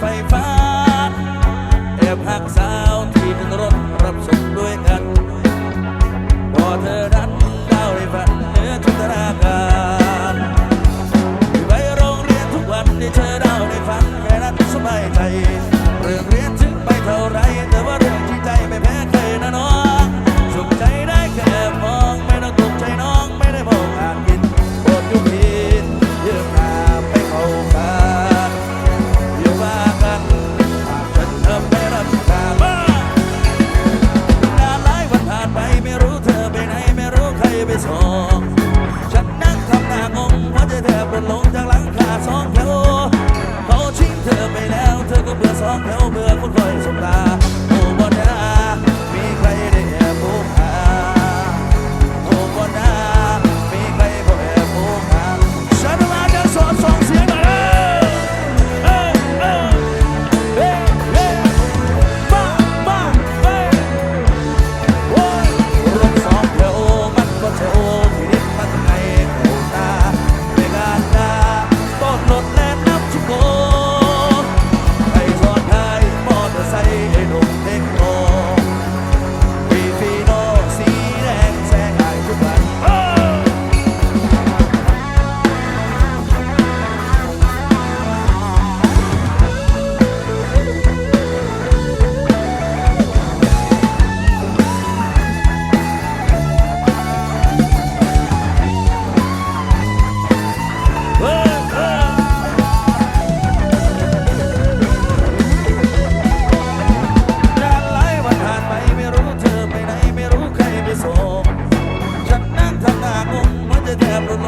ไฟฟ้าแอบหักสา แถวเมื่อคนณคอยสบตาโอ้บอนามีใคร That we're.